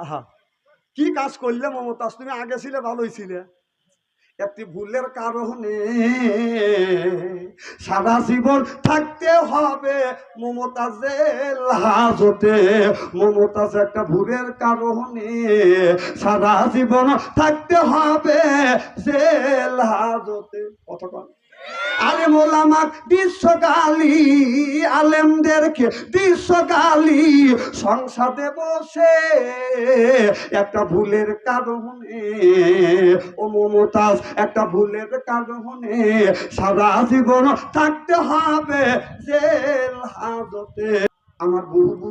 আহা, কি কাজ করলে মমতাজ? তুমি আগে ছিলে, ভালোই ছিলে। একটি ভুলের কারণে সারা জীবন থাকতে হবে মমতাজের হাজতে মমতাজ একটা ভুলের কারণে সারা জীবন থাকতে হবে জেল হাজতে কতক্ষণ আলেম ওলামাক বিশ্ব গালি আলেমদেরকে বিশ্ব সংসদে বসে একটা ভুলের কারণে, ও মমতাজ, একটা ভুলের কারণে সারা জীবন থাকতে হবে জেল হাজতে। আমার বুবু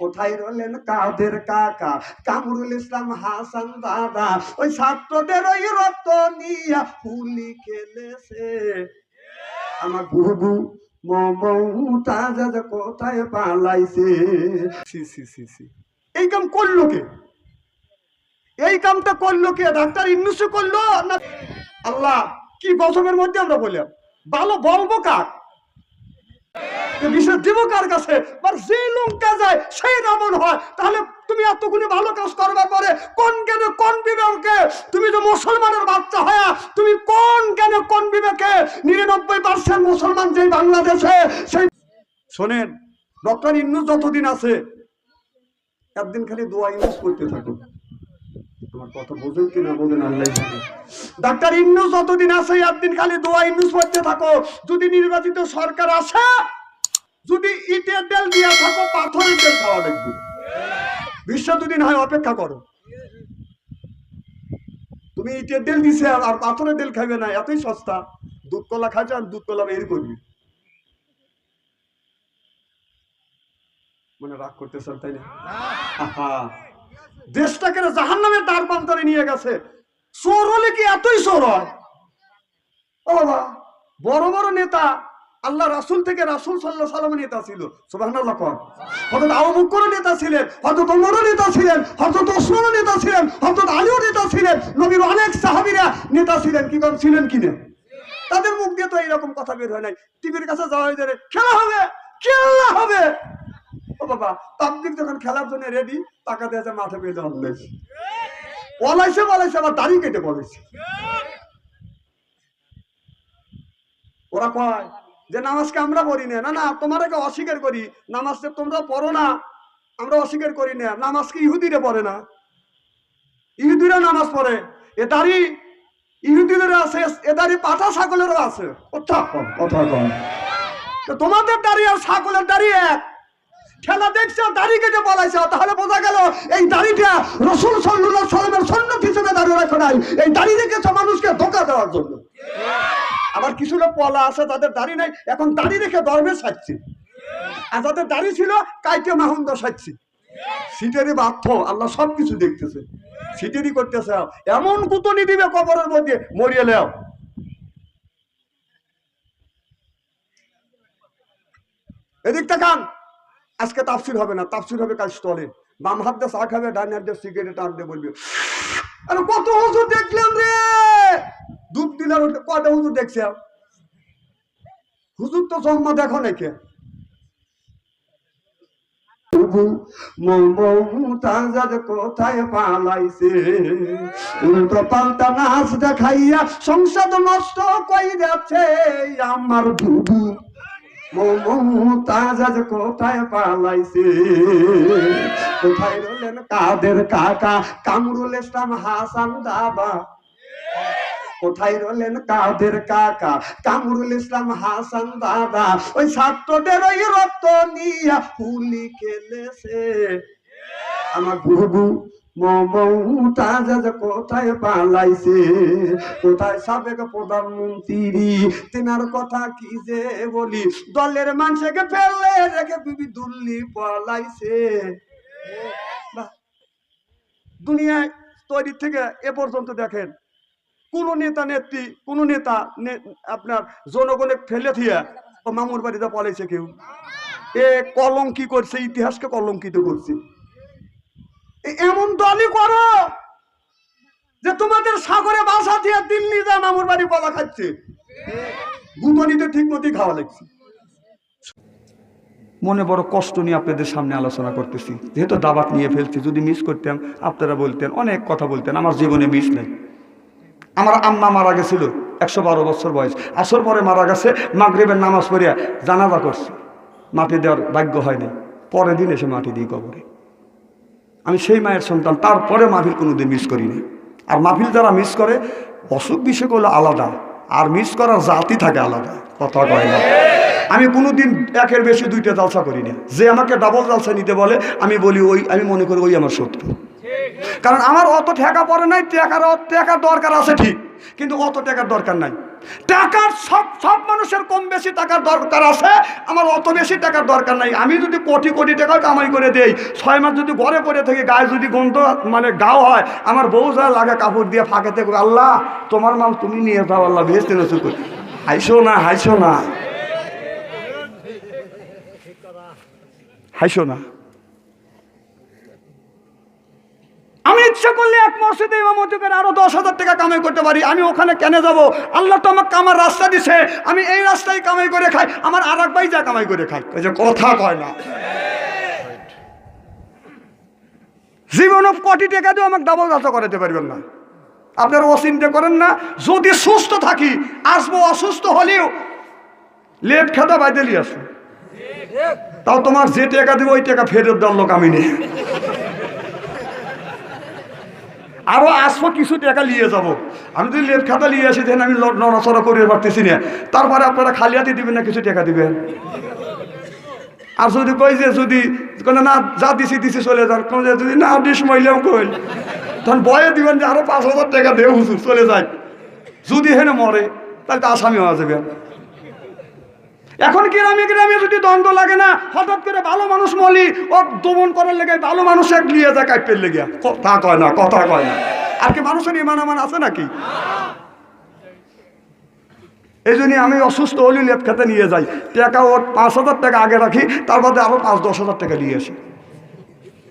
কোথায় রলেন কাদের কাকা? কামরুল ইসলাম হাসান দাদা, ওই ছাত্রদের ওই রক্ত নিয়া হুলি খেলেছে। আমার বুবু মমতাজ কোথায় পালাইছে? সি সি এই কাম করল কে? এই কামটা করল কে? ডাক্তার ইন্নুসে করল না? আল্লাহ, কি গজবের মধ্যে আমরা বললাম। ভালো বলব কাক কাছে? যে লঙ্কা যায়, সেই হয়। তাহলে তুমি এতগুলি ভালো কাজ করবার পরে কোন কোন বিবেকে? তুমি তো মুসলমানের বাচ্চা হয়া, তুমি কোন জ্ঞানে কোন বিবেকে? নিরানব্বই পার্সেন্ট মুসলমান যেই বাংলাদেশে, সেই শোনেন, ডক্টর ইন্নুস যতদিন আছে, একদিন খালি দোয়া ইউজ করতে থাকো পাথরের তেল অপেক্ষা করো। তুমি ইটের তেল দিছে, আর পাথরের তেল খাবে না, এতই সস্তা। দুধ কলা খাচ্ছে আর দুধ কলা বের করবি। মনে রাগ করতেছেন তাই না? দেশটাকে জাহান নামের দ্বার প্রান্তরে নিয়ে গেছে। চোর হলে কি এতই চোর হয়? বড় বড় নেতা, আল্লাহ রাসুল থেকে রাসুল সাল্লাহ সাল্লাম নেতা ছিল। সুবহানাল্লাহ কর। হযরত আবু নেতা ছিলেন, হযরত ওমর নেতা ছিলেন, হযরত ওসমান নেতা ছিলেন, হযরত আলীও নেতা ছিলেন, নবীর অনেক সাহাবীরা নেতা ছিলেন। কি করে ছিলেন কি না তাদের মুখ দিয়ে তো এরকম কথা বের হয় নাই। টিভির কাছে যাওয়া হয়ে যায় খেলা হবে খেলা হবে। বাবা তাবলিক যখন খেলার জন্য রেডি মাঠে পেয়ে যাওয়া আবার দাড়ি কেটে ওরা কয় যে, নামাজকে আমরা পড়ি না। না না অস্বীকার করি। নামাজকে তোমরা পড়ো না। আমরা অস্বীকার করি না। নামাজকে ইহুদিরে পড়ে না। ইহুদিরা নামাজ পড়ে। এ দাড়ি ইহুদিদের আছে, এ দাড়ি পাঠা ছাগলেরও আছে। তোমাদের দাড়ি আর ছাগলের দাড়ি এক। খেলা দেখছ, দাড়ি কেটে বলাইছে, তাহলে বোঝা গেল এই দাড়িটা রসুল সাল্লাহ সাল্লামের সন্ন্যত হিসেবে দাঁড়িয়ে রাখো নাই। এই দাড়ি রেখেছে মানুষকে ধোকা দেওয়ার জন্য। আবার কিছু লোক পলা আছে, তাদের দাড়ি নাই, এখন দাড়ি রেখে ধর্মে সাজছে। আর যাদের দাড়ি ছিল, কাইটে মাহুন্দ সাজছে। সিটেরই বাধ্য, আল্লাহ সব কিছু দেখতেছে। সিটেরই করতেছে। এমন কুতনি দিবে কবরের মধ্যে, মরিয়ে লেও এদিক তাকান আজকে তাফসির হবে না, তাফসির হবে কাল স্টলে। বাম হাত দিয়ে চা খাবে ডান হাত দিয়ে সিগারেট দিয়ে বলবে। আরে কত হুজুর দেখলাম রে! দুধ দিলার কত হুজুর দেখছে? হুজুর তো জন্ম দেখো নাকি কোথায় পালাইছে? উল্টো পাল্টা সংসদ নষ্ট আমার বুবু। কোথায় পালাইছে? কোথায় রলেন কামরুল ইসলাম হাসান দাদা কোথায় রলেন কাকা? দাদা। ওই ছাত্রদের ওই রক্ত নিয়া খেলেছে। আমার আজ কোথায় পালাইছে? কোথায় সাবেক প্রধানমন্ত্রী? তেনার কথা কি যে বলি? দলের মানুষকে ফেলে রেখে বিবি দুল্লি পালাইছে। দুনিয়ায় তৈরি থেকে এ পর্যন্ত দেখেন, কোন নেতা নেত্রী, কোন নেতা আপনার জনগণে ফেলে থিয়া মামুর বাড়িতে পলাইছে কেউ? এ কলঙ্কি করছে, ইতিহাসকে কলঙ্কিত করছে। এমন দলই করো যে তোমাদের সাগরে বাসা দিয়ে দিল্লি যা মামুর বাড়ি বলা খাচ্ছে। গুতনিতে ঠিক মতোই খাওয়া লাগছে। মনে বড় কষ্ট নিয়ে আপনাদের সামনে আলোচনা করতেছি। যেহেতু দাবাত নিয়ে ফেলছি, যদি মিস করতাম আপনারা বলতেন, অনেক কথা বলতেন, আমার জীবনে মিস নেই। আমার আম্মা মারা গেছিল, একশো বারো বছর বয়স। আসর পরে মারা গেছে, মাগরিবের নামাজ পড়িয়া জানাজা করছে। মাটি দেওয়ার ভাগ্য হয়নি। পরের দিন এসে মাটি দিই কবরে। আমি সেই মায়ের সন্তান, তারপরে মাহফিল কোনোদিন মিস করিনি আর মাহফিল যারা মিস করে, অসুখ বিসুখগুলো আলাদা, আর মিস করার জাতি থাকে আলাদা, কথা কয় না। আমি কোনোদিন একের বেশি দুইটা জালসা করি না যে আমাকে ডাবল জালসা নিতে বলে, আমি বলি ওই, আমি মনে করি ওই আমার শত্রু। কারণ আমার অত ঠেকা পড়ে নাই টাকার টাকার দরকার আছে ঠিক, কিন্তু অত টাকার দরকার নাই। টাকার সব সব মানুষের কম বেশি টাকার দরকার আছে, আমার অত বেশি টাকার দরকার নাই। আমি যদি কোটি কোটি টাকা কামাই করে দেই, ছয় মাস যদি ঘরে পড়ে থাকি, গায়ে যদি গন্ধ মানে গাও হয়, আমার বউ যা লাগে কাপড় দিয়ে ফাঁকে থেকে আল্লাহ, তোমার মাল তুমি নিয়ে যাও, আল্লাহ ভেস্তে হাইসো না হাইসো না। হাইসো না আমি ইচ্ছা করলে এক মসজিদে ইমামতি করে আরও দশ হাজার টাকা কামাই করতে পারি। আমি ওখানে কেন যাব? আল্লাহ তো আমাকে কামার রাস্তা দিছে। আমি এই রাস্তায় কামাই করে খাই, আমার আর এক যা কামাই করে খাই। যে কথা কয় না। জীবন কোটি টাকা দিয়ে আমাকে ডাবল যাত্রা করাতে পারবেন না। আপনারা অচিন্তা করেন না। যদি সুস্থ থাকি, আসব অসুস্থ হলেও লেট খেতে বাইদেলি আসব তাও তোমার যে টাকা দেবো, ওই টাকা ফেরত দেওয়ার লোক আমি নেই। আরও আসব, কিছু টাকা নিয়ে যাব। আমি যদি লেট খাতা নিয়ে আসি যেন আমি নড়াচড়া করে পারতেছি না। তারপরে আপনারা খালি হাতে দিবেন না, কিছু টাকা দিবেন? আর যদি কই যে, যদি না যা দিছি দিছি, চলে যান। কোনো যে, যদি না দিস মহিলাও কই। তখন বয়ে দিবেন যে, আরও পাঁচ হাজার টাকা হুজুর, চলে যায় যদি হেনে মরে, তাহলে তো আসামি হওয়া যাবে এখন গ্রামে গ্রামে যদি দ্বন্দ্ব লাগে না, হঠাৎ করে ভালো মানুষ মলি, ও দমন করার লেগে ভালো মানুষ এক নিয়ে যায় কাইপের লেগে। কথা কয় না, কথা কয় না। আর কি মানুষের ইমান আমান আছে নাকি? এই জন্য আমি অসুস্থ হলে লেপ খেতে নিয়ে যাই। টাকা ওর পাঁচ হাজার টাকা আগে রাখি, তার বাদে আরও পাঁচ, দশ হাজার টাকা নিয়ে আসি।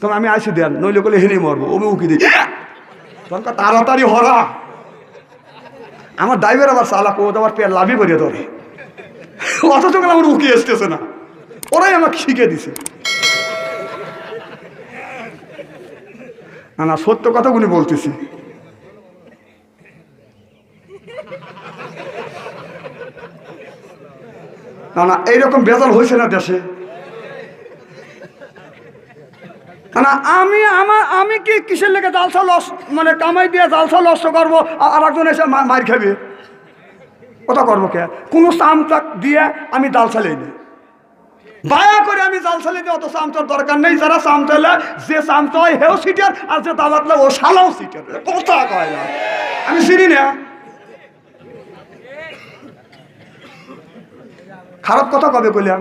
তখন আমি আইসি দেন, নইলে করলে হেনে মরবো ওমি উকি দিই তাড়াতাড়ি হরা। আমার ড্রাইভার আবার চালাক, ও আবার পেয়ার লাভই করিয়ে ধরে। অথচ আমার উকি আসতেছে না। ওরাই আমাকে শিখে দিছে। না না সত্য কথাগুলি বলতেছি। না না এইরকম বেজাল হয়েছে না দেশে। না, আমি আমার আমি কি কিসের লেগে জালসা লস মানে কামাই দিয়ে জালসা নষ্ট করব আর একজন এসে মার খাবে? ওটা করব কে? কোনো চামচাক দিয়ে আমি ডাল চালাই না বায়া করে আমি জাল চালে দিয়ে অত চামচার দরকার নেই। যারা চামচালে যে চামচা হয় হেও সিটার আর যে দাবাতলে ও শালাও সিটার কথা কয় না। আমি চিনি না। খারাপ কথা কবে কইলাম?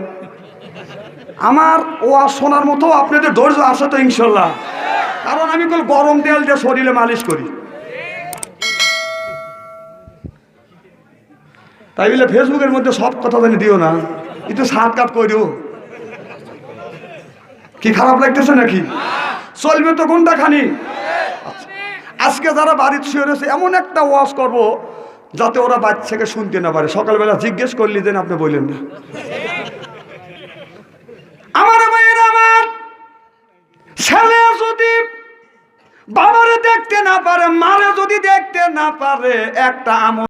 আমার ও আর শোনার মতো আপনাদের ধৈর্য আছে তো ইনশাল্লাহ। কারণ আমি গরম তেল দিয়ে শরীরে মালিশ করি। তাই বলে ফেসবুকের মধ্যে সব কথা জানি দিও না। একটু সাত কাট করিও কি খারাপ লাগতেছে নাকি? চলবে তো কোনটা খানি। আজকে যারা বাড়িতে শুয়ে রয়েছে, এমন একটা ওয়াজ করব যাতে ওরা বাচ্চাকে শুনতে না পারে। সকালবেলা জিজ্ঞেস করলি, যেন আপনি বললেন না। আমার মায়ের আমার ছেলে যদি বাবারে দেখতে না পারে, মারে যদি দেখতে না পারে, একটা আমল